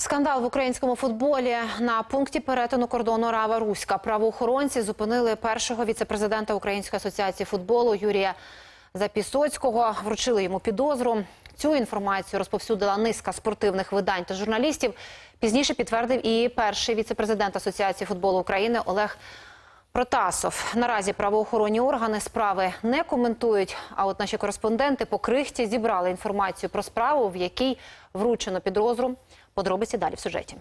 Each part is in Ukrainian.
Скандал в українському футболі на пункті перетину кордону Рава Руська. Правоохоронці зупинили першого віцепрезидента Української асоціації футболу Юрія Запісоцького. Вручили йому підозру. Цю інформацію розповсюдила низка спортивних видань та журналістів. Пізніше підтвердив і перший віцепрезидент Асоціації футболу України Олег Протасов. Наразі правоохоронні органи справи не коментують. А от наші кореспонденти по крихті зібрали інформацію про справу, в якій вручено підозру. Подробиці далі в сюжеті.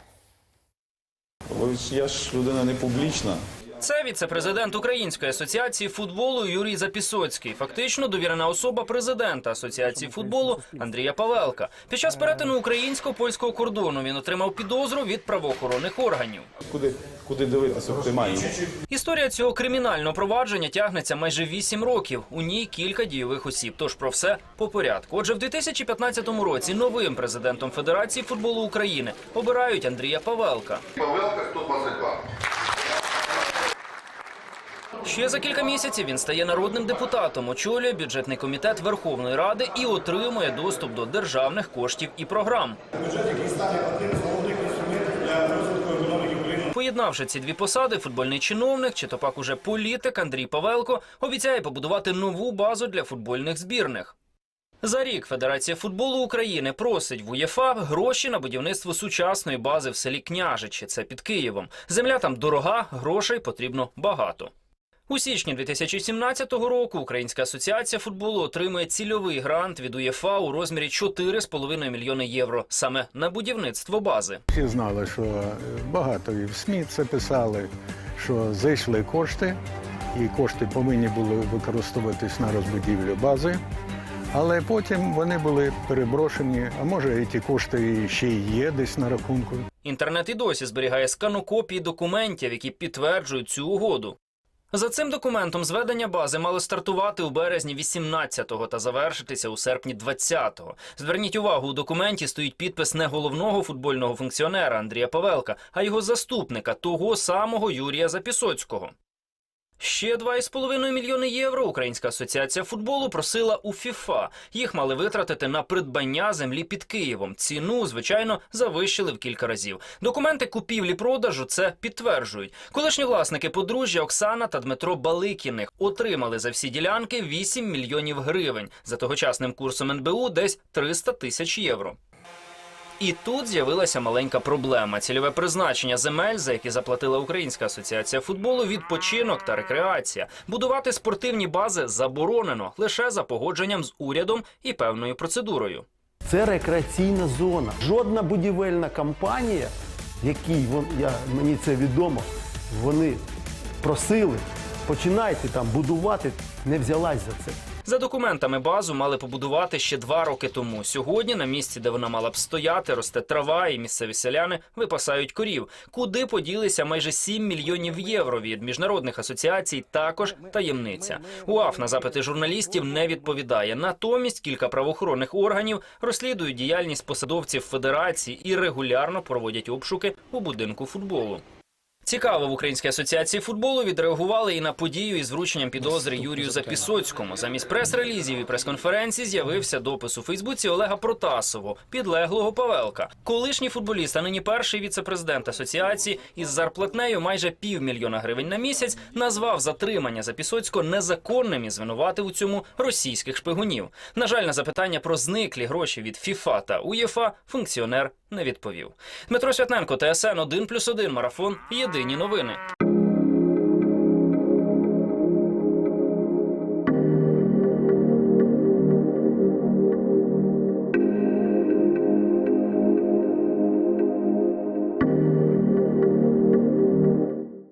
Я ж людина не публічна. Це віце-президент Української асоціації футболу Юрій Запісоцький, фактично довірена особа президента асоціації футболу Андрія Павелка. Під час перетину українсько-польського кордону він отримав підозру від правоохоронних органів. Куди, куди дивитися, оптимально. Історія цього кримінального провадження тягнеться майже 8 років. У ній кілька дійових осіб. Тож про все по порядку. Отже, в 2015 році новим президентом Федерації футболу України обирають Андрія Павелка. Павелка 122. Ще за кілька місяців він стає народним депутатом, очолює бюджетний комітет Верховної Ради і отримує доступ до державних коштів і програм. Бюджет і стане інструментів для розвитку. Поєднавши ці дві посади, футбольний чиновник чи то пак уже політик Андрій Павелко обіцяє побудувати нову базу для футбольних збірних. За рік Федерація футболу України просить в УЄФА гроші на будівництво сучасної бази в селі Княжичі. Це під Києвом. Земля там дорога, грошей потрібно багато. У січні 2017 року Українська асоціація футболу отримує цільовий грант від УЄФА у розмірі 4,5 мільйони євро саме на будівництво бази. Всі знали, що багато і в СМІ це писали, що зайшли кошти, і кошти повинні були використовуватись на розбудівлю бази. Але потім вони були переброшені, а може і ті кошти ще й є десь на рахунку. Інтернет і досі зберігає сканокопії документів, які підтверджують цю угоду. За цим документом зведення бази мало стартувати у березні 18-го та завершитися у серпні 20-го. Зверніть увагу, у документі стоїть підпис не головного футбольного функціонера Андрія Павелка, а його заступника, того самого Юрія Запісоцького. Ще 2,5 мільйони євро Українська асоціація футболу просила у ФІФА. Їх мали витратити на придбання землі під Києвом. Ціну, звичайно, завищили в кілька разів. Документи купівлі-продажу це підтверджують. Колишні власники подружжя Оксана та Дмитро Баликіних отримали за всі ділянки 8 мільйонів гривень. За тогочасним курсом НБУ десь 300 тисяч євро. І тут з'явилася маленька проблема: цільове призначення земель, за які заплатила Українська асоціація футболу, відпочинок та рекреація. Будувати спортивні бази заборонено лише за погодженням з урядом і певною процедурою. Це рекреаційна зона. Жодна будівельна компанія, якій я, мені це відомо, вони просили, починайте там будувати, не взялась за це. За документами базу мали побудувати ще два роки тому. Сьогодні на місці, де вона мала б стояти, росте трава, і місцеві селяни випасають корів. Куди поділися майже 7 мільйонів євро від міжнародних асоціацій? Також таємниця. УАФ на запити журналістів не відповідає. Натомість кілька правоохоронних органів розслідують діяльність посадовців федерації і регулярно проводять обшуки у будинку футболу. Цікаво, в Українській асоціації футболу відреагували і на подію із врученням підозри Юрію Запісоцькому. Замість прес-релізів і прес-конференцій з'явився допис у Фейсбуці Олега Протасового, підлеглого Павелка. Колишній футболіст, а нині перший віце-президент асоціації із зарплатнею майже півмільйона гривень на місяць, назвав затримання Запісоцького незаконним і звинуватив у цьому російських шпигунів. На жаль, на запитання про зниклі гроші від ФІФА та УЄФА функціонер не відповів. Дмитро Святненко, ТСН 1+,1, Марафон. Єдині новини.